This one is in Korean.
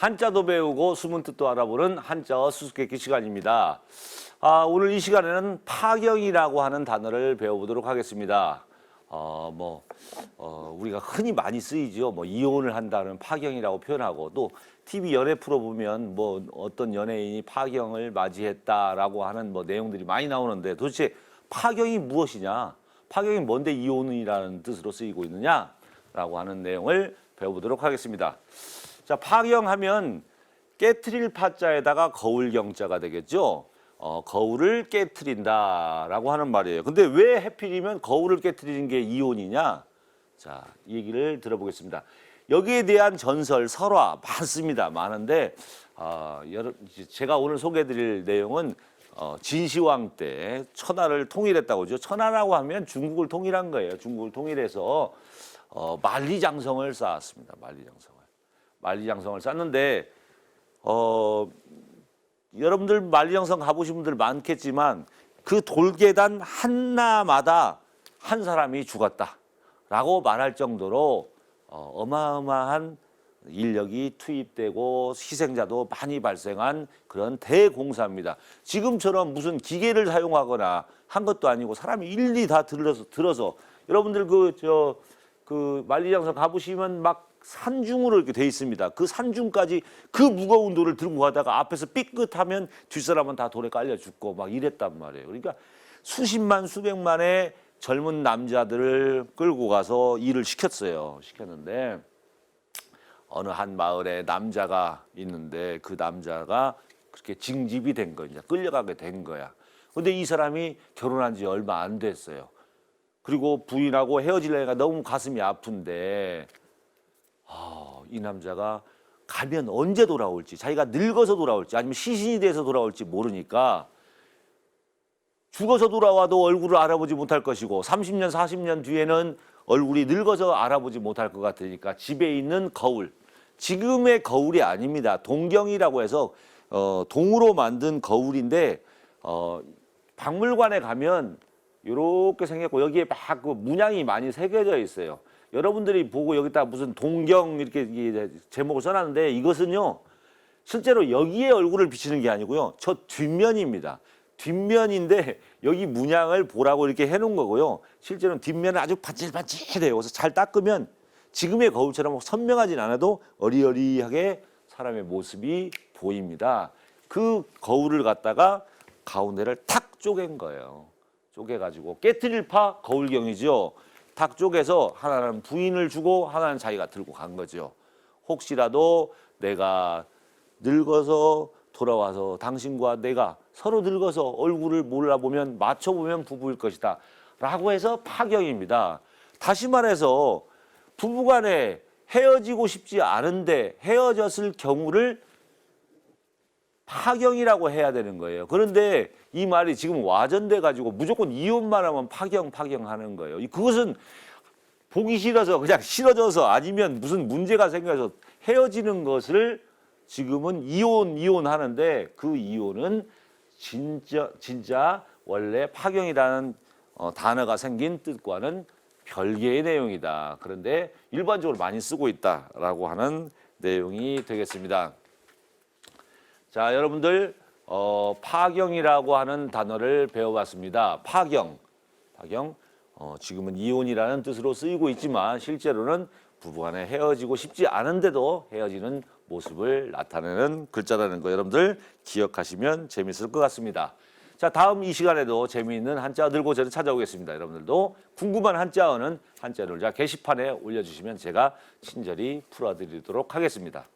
한자도 배우고 숨은 뜻도 알아보는 한자어 수수께끼 시간입니다. 아, 오늘 이 시간에는 파경이라고 하는 단어를 배워보도록 하겠습니다. 어, 뭐, 어, 우리가 흔히 많이 쓰이죠. 뭐, 이혼을 한다는 파경이라고 표현하고 또 TV 연애 프로 보면 뭐 어떤 연예인이 파경을 맞이했다라고 하는 뭐 내용들이 많이 나오는데 도대체 파경이 무엇이냐? 파경이 뭔데 이혼이라는 뜻으로 쓰이고 있느냐 라고 하는 내용을 배워보도록 하겠습니다. 자, 파경하면 깨트릴 파자에다가 거울 경자가 되겠죠. 어, 거울을 깨트린다라고 하는 말이에요. 근데 왜 해필이면 거울을 깨트리는 게 이혼이냐? 자, 이 얘기를 들어보겠습니다. 여기에 대한 전설, 설화 많습니다. 많은데 어, 여러, 제가 오늘 소개해드릴 내용은 어, 진시황 때 천하를 통일했다고 하죠. 천하라고 하면 중국을 통일한 거예요. 중국을 통일해서 어, 만리장성을 쌓았습니다. 만리장성을. 만리장성을 쌓는데 어, 여러분들 만리장성 가보신 분들 많겠지만 그 돌계단 하나마다 한 사람이 죽었다라고 말할 정도로 어, 어마어마한 인력이 투입되고 희생자도 많이 발생한 그런 대공사입니다. 지금처럼 무슨 기계를 사용하거나 한 것도 아니고 사람이 일일이 다 들어서 들어서 여러분들 그저 그 만리장성 가보시면 막 산중으로 이렇게 돼 있습니다. 그 산중까지 그 무거운 돌을 들고 가다가 앞에서 삐끗하면 뒷사람은 다 돌에 깔려 죽고 막 이랬단 말이에요. 그러니까 수십만 수백만의 젊은 남자들을 끌고 가서 일을 시켰어요. 시켰는데 어느 한 마을에 남자가 있는데 그 남자가 그렇게 징집이 된 거야. 끌려가게 된 거야. 근데 이 사람이 결혼한 지 얼마 안 됐어요. 그리고 부인하고 헤어질래니까 너무 가슴이 아픈데 아, 이 남자가 가면 언제 돌아올지 자기가 늙어서 돌아올지 아니면 시신이 돼서 돌아올지 모르니까 죽어서 돌아와도 얼굴을 알아보지 못할 것이고 30년 40년 뒤에는 얼굴이 늙어서 알아보지 못할 것 같으니까 집에 있는 거울. 지금의 거울이 아닙니다. 동경이라고 해서 어, 동으로 만든 거울인데 어, 박물관에 가면 이렇게 생겼고 여기에 막 그 문양이 많이 새겨져 있어요. 여러분들이 보고 여기다 무슨 동경 이렇게 제목을 써놨는데 이것은요 실제로 여기에 얼굴을 비치는 게 아니고요 저 뒷면입니다. 뒷면인데 여기 문양을 보라고 이렇게 해놓은 거고요. 실제로는 뒷면은 아주 반질반질해요. 그래서 잘 닦으면 지금의 거울처럼 선명하진 않아도 어리어리하게 사람의 모습이 보입니다. 그 거울을 갖다가 가운데를 탁 쪼갠 거예요. 쪼개가지고 깨트릴 파 거울경이죠. 탁 쪼개서 하나는 부인을 주고 하나는 자기가 들고 간 거죠. 혹시라도 내가 늙어서 돌아와서 당신과 내가 서로 늙어서 얼굴을 몰라보면 맞춰보면 부부일 것이다. 라고 해서 파경입니다. 다시 말해서 부부간에 헤어지고 싶지 않은데 헤어졌을 경우를 파경이라고 해야 되는 거예요. 그런데 이 말이 지금 와전돼 가지고 무조건 이혼만 하면 파경 파경 하는 거예요. 이- 그것은 보기 싫어서 그냥 싫어져서 아니면 무슨 문제가 생겨서 헤어지는 것을 지금은 이혼 이혼 하는데 그 이혼은 진짜 진짜 원래 파경이라는 어, 단어가 생긴 뜻과는 별개의 내용이다. 그런데 일반적으로 많이 쓰고 있다라고 하는 내용이 되겠습니다. 자, 여러분들 어, 파경이라고 하는 단어를 배워봤습니다. 파경, 파경. 어, 지금은 이혼이라는 뜻으로 쓰이고 있지만 실제로는 부부간에 헤어지고 싶지 않은데도 헤어지는 모습을 나타내는 글자라는 거 여러분들 기억하시면 재밌을 것 같습니다. 자, 다음 이 시간에도 재미있는 한자 들고 저를 찾아오겠습니다. 여러분들도 궁금한 한자어는 한자 놀자 게시판에 올려주시면 제가 친절히 풀어드리도록 하겠습니다.